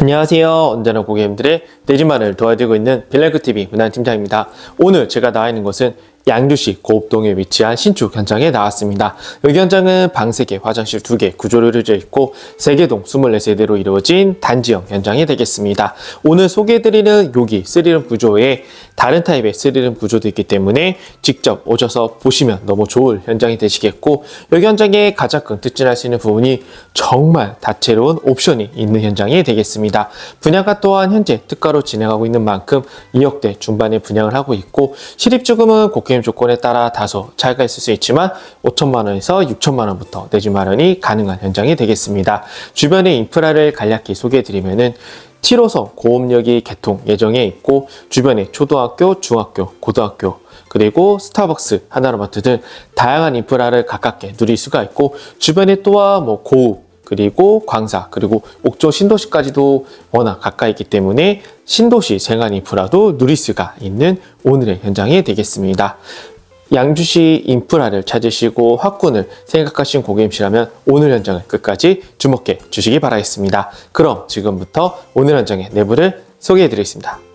안녕하세요. 언제나 고객님들의 내 집만을 도와드리고 있는 빌라이크TV 문화팀장입니다. 오늘 제가 나와 있는 곳은 양주시 고읍동에 위치한 신축 현장에 나왔습니다. 여기 현장은 방 3개, 화장실 2개 구조로 이루어져 있고 세개동 24세대로 이루어진 단지형 현장이 되겠습니다. 오늘 소개해드리는 여기 3룸 구조에 다른 타입의 3룸 구조도 있기 때문에 직접 오셔서 보시면 너무 좋을 현장이 되시겠고 여기 현장에 가장 큰 특징할 수 있는 부분이 정말 다채로운 옵션이 있는 현장이 되겠습니다. 분양가 또한 현재 특가로 진행하고 있는 만큼 2억대 중반에 분양을 하고 있고 실입주금은 고 객님 조건에 따라 다소 차이가 있을 수 있지만 5천만 원에서 6천만 원부터 내주 마련이 가능한 현장이 되겠습니다. 주변의 인프라를 간략히 소개해드리면은 7호선 고음역이 개통 예정에 있고 주변에 초등학교, 중학교, 고등학교 그리고 스타벅스, 하나로마트 등 다양한 인프라를 가깝게 누릴 수가 있고 주변에 또한 뭐 고읍 그리고 광사 그리고 옥조 신도시까지도 워낙 가까이 있기 때문에 신도시 생활 인프라도 누릴 수가 있는 오늘의 현장이 되겠습니다. 양주시 인프라를 찾으시고 확군을 생각하신 고객님이라면 오늘 현장을 끝까지 주목해 주시기 바라겠습니다. 그럼 지금부터 오늘 현장의 내부를 소개해 드리겠습니다.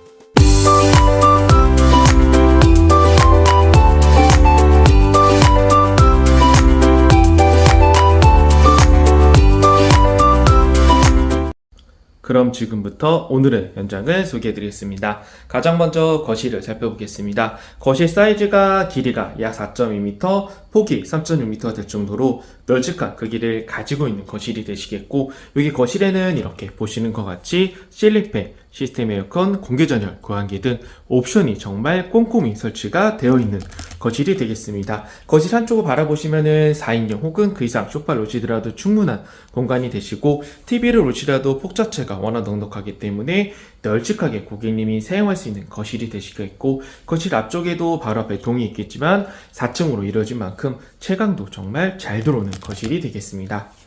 그럼 지금부터 오늘의 현장을 소개해 드리겠습니다. 가장 먼저 거실을 살펴보겠습니다. 거실 사이즈가 길이가 약 4.2m, 폭이 3.6m가 될 정도로 널찍한 크기를 가지고 있는 거실이 되시겠고 여기 거실에는 이렇게 보시는 것 같이 실링팬, 시스템 에어컨, 공기 전열, 교환기 등 옵션이 정말 꼼꼼히 설치가 되어 있는 거실이 되겠습니다. 거실 한쪽을 바라보시면은 4인용 혹은 그 이상 소파를 놓치더라도 충분한 공간이 되시고 TV를 놓치더라도 폭 자체가 워낙 넉넉하기 때문에 널찍하게 고객님이 사용할 수 있는 거실이 되시겠고 거실 앞쪽에도 바로 앞에 동이 있겠지만 4층으로 이루어진 만큼 채광도 정말 잘 들어오는 거실이 되겠습니다.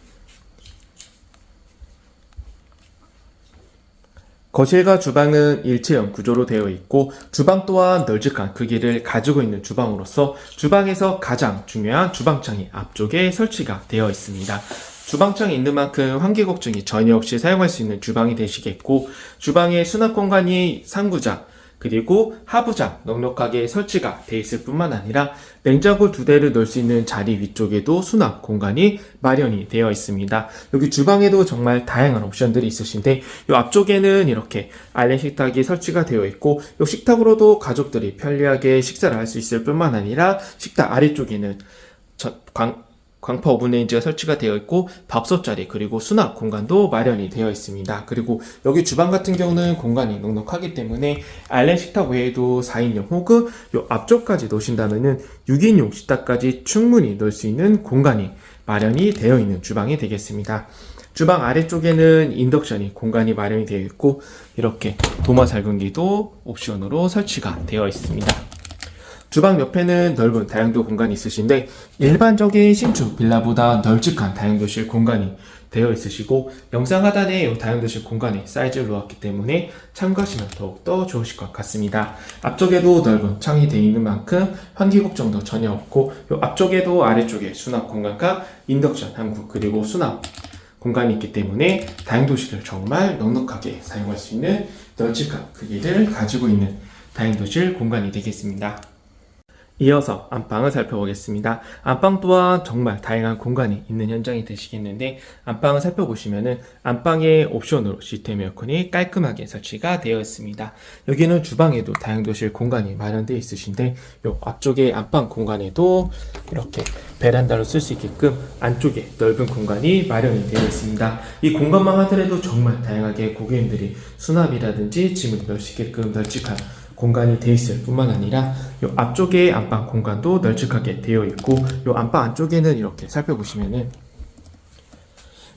거실과 주방은 일체형 구조로 되어 있고 주방 또한 널찍한 크기를 가지고 있는 주방으로서 주방에서 가장 중요한 주방창이 앞쪽에 설치가 되어 있습니다. 주방창이 있는 만큼 환기 걱정이 전혀 없이 사용할 수 있는 주방이 되시겠고 주방의 수납 공간이 상부장 그리고 하부장 넉넉하게 설치가 돼 있을 뿐만 아니라 냉장고 두 대를 넣을 수 있는 자리 위쪽에도 수납 공간이 마련이 되어 있습니다. 여기 주방에도 정말 다양한 옵션들이 있으신데 이 앞쪽에는 이렇게 아일랜드 식탁이 설치가 되어 있고 이 식탁으로도 가족들이 편리하게 식사를 할 수 있을 뿐만 아니라 식탁 아래쪽에는 저, 광, 광파 오븐 레인지가 설치가 되어 있고 밥솥 자리 그리고 수납 공간도 마련이 되어 있습니다. 그리고 여기 주방 같은 경우는 공간이 넉넉하기 때문에 아일랜드 식탁 외에도 4인용 혹은 요 앞쪽까지 놓으신다면은 6인용 식탁까지 충분히 넣을 수 있는 공간이 마련이 되어 있는 주방이 되겠습니다. 주방 아래쪽에는 인덕션이 공간이 마련이 되어 있고 이렇게 도마 살균기도 옵션으로 설치가 되어 있습니다. 주방 옆에는 넓은 다용도 공간이 있으신데 일반적인 신축 빌라보다 널찍한 다용도실 공간이 되어 있으시고 영상 하단에 이 다용도실 공간에 사이즈를 놓았기 때문에 참고하시면 더욱더 좋으실 것 같습니다. 앞쪽에도 넓은 창이 되어 있는 만큼 환기 걱정도 전혀 없고 이 앞쪽에도 아래쪽에 수납 공간과 인덕션 한국 그리고 수납 공간이 있기 때문에 다용도실을 정말 넉넉하게 사용할 수 있는 널찍한 크기를 가지고 있는 다용도실 공간이 되겠습니다. 이어서 안방을 살펴보겠습니다. 안방 또한 정말 다양한 공간이 있는 현장이 되시겠는데 안방을 살펴보시면은 안방의 옵션으로 시스템 에어컨이 깔끔하게 설치가 되어 있습니다. 여기는 주방에도 다용도실 공간이 마련되어 있으신데 요 앞쪽에 안방 공간에도 이렇게 베란다로 쓸 수 있게끔 안쪽에 넓은 공간이 마련이 되어 있습니다. 이 공간만 하더라도 정말 다양하게 고객님들이 수납이라든지 짐을 넣을 수 있게끔 널찍한 공간이 되어 있을 뿐만 아니라 이 앞쪽에 안방 공간도 널찍하게 되어 있고 이 안방 안쪽에는 이렇게 살펴보시면은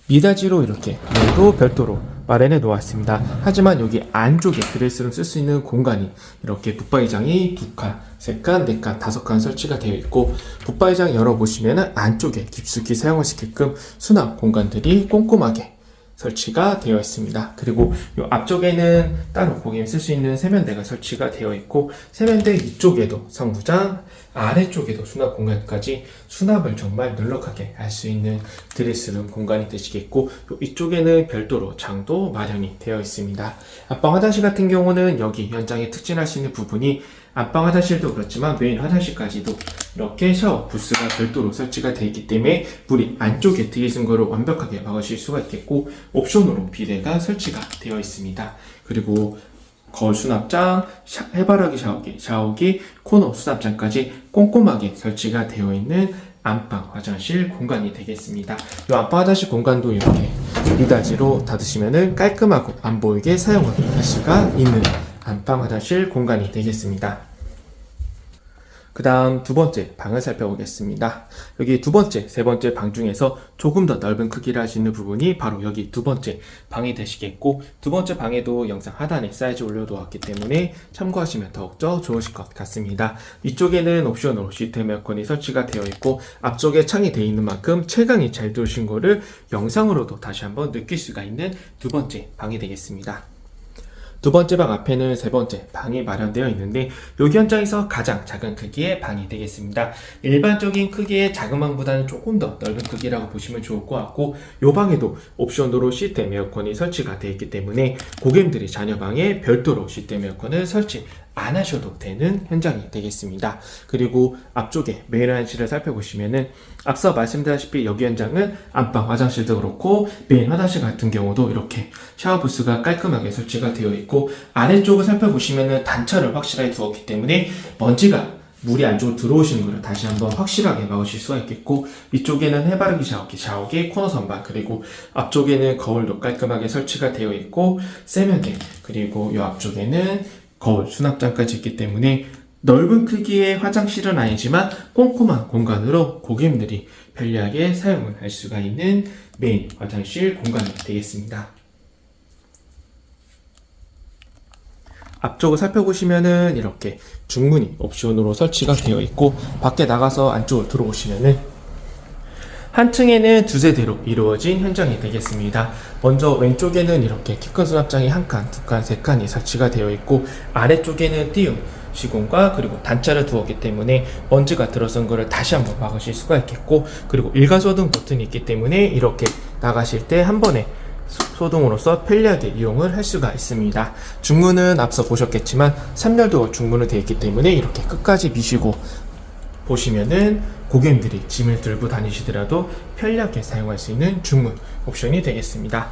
미닫이로 이렇게 문도 별도로 마련해 놓았습니다. 하지만 여기 안쪽에 드레스룸 쓸 수 있는 공간이 이렇게 붙박이장이 두 칸, 세 칸, 네 칸, 다섯 칸 설치가 되어 있고 붙박이장 열어보시면은 안쪽에 깊숙이 수 있게끔 수납 공간들이 꼼꼼하게 설치가 되어 있습니다. 그리고 이 앞쪽에는 따로 고객님 쓸 수 있는 세면대가 설치가 되어 있고 세면대 위쪽에도 상부장, 아래쪽에도 수납 공간까지 수납을 정말 널넉하게 할 수 있는 드레스룸 공간이 되시겠고 요 이쪽에는 별도로 장도 마련이 되어 있습니다. 앞방 화장실 같은 경우는 여기 현장에 특진할 수 있는 부분이 안방 화장실도 그렇지만 메인 화장실까지도 이렇게 샤워 부스가 별도로 설치가 되어 있기 때문에 물이 안쪽에 들이는 거를 완벽하게 막으실 수가 있겠고 옵션으로 비데가 설치가 되어 있습니다. 그리고 거울 수납장, 샤- 해바라기 샤워기, 샤워기, 코너 수납장까지 꼼꼼하게 설치가 되어 있는 안방 화장실 공간이 되겠습니다. 이 안방 화장실 공간도 이렇게 미닫이로 닫으시면은 깔끔하고 안 보이게 사용을 할 수가 있는 안방 화장실 공간이 되겠습니다. 그 다음 두 번째 방을 살펴보겠습니다. 여기 두 번째, 세 번째 방 중에서 조금 더 넓은 크기를 할 수 있는 부분이 바로 여기 두 번째 방이 되시겠고, 두 번째 방에도 영상 하단에 사이즈 올려놓았기 때문에 참고하시면 더욱더 좋으실 것 같습니다. 위쪽에는 옵션으로 시스템 에어컨이 설치가 되어 있고, 앞쪽에 창이 되어 있는 만큼 채광이 잘 들어오신 거를 영상으로도 다시 한번 느낄 수가 있는 두 번째 방이 되겠습니다. 두 번째 방 앞에는 세 번째 방이 마련되어 있는데 여기 현장에서 가장 작은 크기의 방이 되겠습니다. 일반적인 크기의 작은 방보다는 조금 더 넓은 크기라고 보시면 좋을 것 같고 이 방에도 옵션으로 시스템 에어컨이 설치가 되어 있기 때문에 고객님들이 자녀 방에 별도로 시스템 에어컨을 설치 안 하셔도 되는 현장이 되겠습니다. 그리고 앞쪽에 메인 화장실을 살펴보시면은 앞서 말씀드렸다시피 여기 현장은 안방 화장실도 그렇고 메인 화장실 같은 경우도 이렇게 샤워 부스가 깔끔하게 설치가 되어 있고 아래쪽을 살펴보시면은 단차를 확실하게 두었기 때문에 먼지가 물이 안쪽으로 들어오시는 것을 다시 한번 확실하게 막으실 수가 있겠고 위쪽에는 해바라기 샤워기, 샤워기, 코너 선반 그리고 앞쪽에는 거울도 깔끔하게 설치가 되어 있고 세면대 그리고 이 앞쪽에는 거울 수납장까지 있기 때문에 넓은 크기의 화장실은 아니지만 꼼꼼한 공간으로 고객님들이 편리하게 사용을 할 수가 있는 메인 화장실 공간이 되겠습니다. 앞쪽을 살펴보시면은 이렇게 중문이 옵션으로 설치가 되어 있고 밖에 나가서 안쪽으로 들어오시면은 한 층에는 두 세 대로 이루어진 현장이 되겠습니다. 먼저 왼쪽에는 이렇게 키 큰 수납장이 한 칸, 두 칸, 세 칸이 설치가 되어 있고 아래쪽에는 띄움 시공과 그리고 단차를 두었기 때문에 먼지가 들어선 거를 다시 한번 막으실 수가 있겠고 그리고 일괄소등 버튼이 있기 때문에 이렇게 나가실 때 한 번에 소- 소등으로서 편리하게 이용을 할 수가 있습니다. 중문은 앞서 보셨겠지만 3열도 중문으로 되어 있기 때문에 이렇게 끝까지 미시고 보시면은 고객님들이 짐을 들고 다니시더라도 편리하게 사용할 수 있는 중문 옵션이 되겠습니다.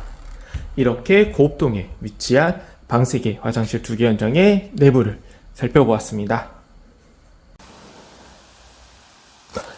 이렇게 고업동에 위치한 방 3개, 화장실 2개 현장의 내부를 살펴보았습니다.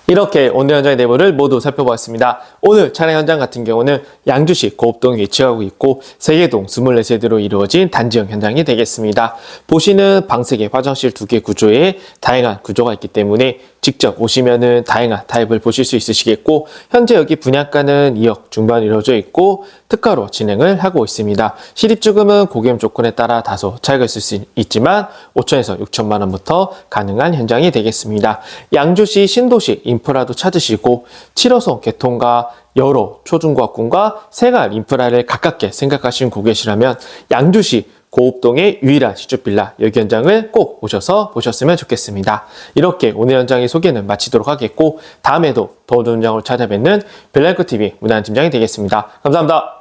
이렇게 오늘 현장의 내부를 모두 살펴보았습니다. 오늘 차량 현장 같은 경우는 양주시 고업동에 위치하고 있고 세개동 24세대로 이루어진 단지형 현장이 되겠습니다. 보시는 방 3개, 화장실 2개 구조에 다양한 구조가 있기 때문에 직접 오시면은 다양한 타입을 보실 수 있으시겠고 현재 여기 분양가는 2억 중반 이루어져 있고 특가로 진행을 하고 있습니다. 실입주금은 고객님 조건에 따라 다소 차이가 있을 수 있지만 5천에서 6천만 원부터 가능한 현장이 되겠습니다. 양주시 신도시 인 프라도 찾으시고 7호선 개통과 여러 초중고학군과 생활 인프라를 가깝게 생각하시는 고객이시라면 양주시 고읍동의 유일한 시주빌라 여기 현장을 꼭 오셔서 보셨으면 좋겠습니다. 이렇게 오늘 현장의 소개는 마치도록 하겠고 다음에도 더 좋은 현장으로 찾아뵙는 벨라이코TV 문화팀장이 되겠습니다. 감사합니다.